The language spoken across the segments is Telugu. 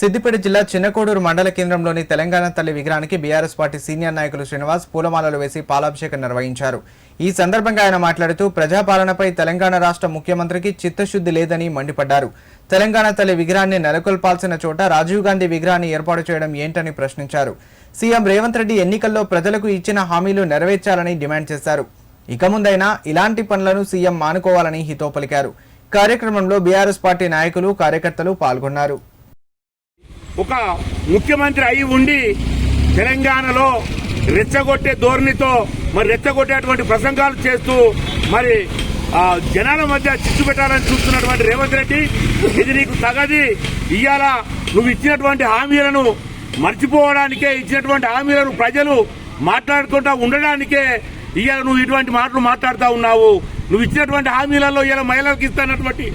సిద్దిపేట జిల్లా చిన్నకోడూరు మండల కేంద్రంలోని తెలంగాణ తల్లి విగ్రహానికి బీఆర్ఎస్ పార్టీ సీనియర్ నాయకులు శ్రీనివాస్ పూలమాలలు వేసి పాలాభిషేకం నిర్వహించారు. ఈ సందర్భంగా ఆయన మాట్లాడుతూ ప్రజాపాలనపై తెలంగాణ రాష్ట్ర ముఖ్యమంత్రికి చిత్తశుద్ధి లేదని మండిపడ్డారు. తెలంగాణ తల్లి విగ్రహాన్ని నెలకొల్పాల్సిన చోట రాజీవ్ గాంధీ విగ్రహాన్ని ఏర్పాటు చేయడం ఏంటని ప్రశ్నించారు. సీఎం రేవంత్ రెడ్డి ఎన్నికల్లో ప్రజలకు ఇచ్చిన హామీలు నెరవేర్చాలని డిమాండ్ చేశారు. ఇక ముందైనా ఇలాంటి పనులను సీఎం మానుకోవాలని హితో పలికారు. కార్యక్రమంలో బీఆర్ఎస్ పార్టీ నాయకులు కార్యకర్తలు పాల్గొన్నారు. ఒక ముఖ్యమంత్రి అయి ఉండి తెలంగాణలో రెచ్చగొట్టే ధోరణితో మరి రెచ్చగొట్టేటువంటి ప్రసంగాలు చేస్తూ మరి జనాల మధ్య చిచ్చు పెట్టాలని చూస్తున్నటువంటి రేవంత్ రెడ్డి ఇది నీకు తగది. ఇవాళ నువ్వు ఇచ్చినటువంటి హామీలను మర్చిపోవడానికే ఇచ్చినటువంటి హామీలను ప్రజలు మాట్లాడుకుంటా ఉండడానికే ఇవాళ నువ్వు ఇటువంటి మాటలు మాట్లాడుతూ ఉన్నావు. నువ్వు ఇచ్చినటువంటి హామీలలో ఇలా మహిళలకు ఇస్తున్నటువంటి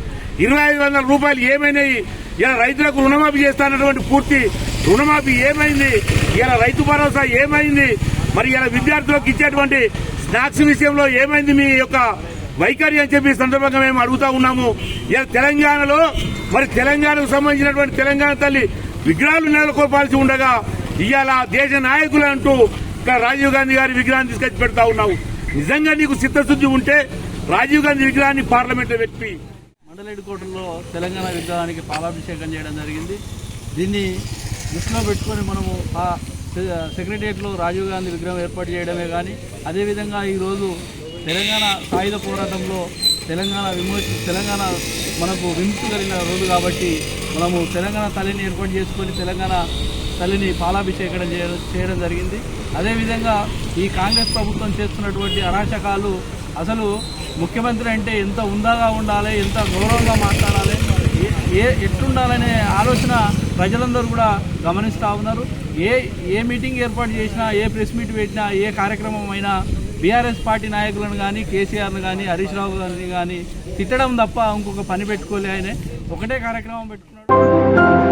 ఇరవై ఐదు వందల రూపాయలు ఏమైనాయి? ఇలా రైతులకు రుణమాఫీ చేస్తానటువంటి పూర్తి రుణమాఫీ ఏమైంది? ఇలా రైతు భరోసా ఏమైంది? మరి ఇలా విద్యార్థులకు ఇచ్చేటువంటి స్నాక్స్ విషయంలో ఏమైంది మీ యొక్క వైఖరి అని చెప్పి సందర్భంగా మేము అడుగుతా ఉన్నాము. ఇలా తెలంగాణలో మరి తెలంగాణకు సంబంధించినటువంటి తెలంగాణ తల్లి విగ్రహాలు నెలకొల్పాల్సి ఉండగా ఇవాళ దేశ నాయకులు అంటూ ఇక్కడ రాజీవ్ గాంధీ గారి విగ్రహాన్ని తీసుకొచ్చి పెడతా ఉన్నావు నిజంగా నీకు చిత్తశుద్ధి ఉంటే రాజీవ్ గాంధీ విగ్రహాన్ని పార్లమెంట్లో పెట్టి మండలేడుకోటలో తెలంగాణ విగ్రహానికి పాలాభిషేకం చేయడం జరిగింది. దీన్ని దృష్టిలో పెట్టుకొని మనము ఆ సె- సెక్రటరియట్లో రాజీవ్ గాంధీ విగ్రహం ఏర్పాటు చేయడమే కానీ అదేవిధంగా ఈరోజు తెలంగాణ సాయుధ పోరాటంలో తెలంగాణ విమోచ తెలంగాణ మనకు విముక్తి కలిగిన రోజు కాబట్టి మనము తెలంగాణ తల్లిని ఏర్పాటు చేసుకొని తెలంగాణ తల్లిని పాలాభిషేకం చేయడం జరిగింది. అదేవిధంగా ఈ కాంగ్రెస్ ప్రభుత్వం చేస్తున్నటువంటి అరాచకాలు అసలు ముఖ్యమంత్రి అంటే ఎంత ఉందాగా ఉండాలి ఎంత గౌరవంగా మాట్లాడాలి ఏ- ఎట్లుండాలనే ఆలోచన ప్రజలందరూ కూడా గమనిస్తూ ఉన్నారు. ఏ ఏ మీటింగ్ ఏర్పాటు చేసినా ఏ ప్రెస్ మీట్ పెట్టినా ఏ కార్యక్రమం అయినా బీఆర్ఎస్ పార్టీ నాయకులను కానీ కేసీఆర్ను కానీ హరీష్ రావు గారిని కానీ తిట్టడం తప్ప ఇంకొక పని పెట్టుకోలే ఆయన. ఒకటే కార్యక్రమం పెట్టుకున్నాడు.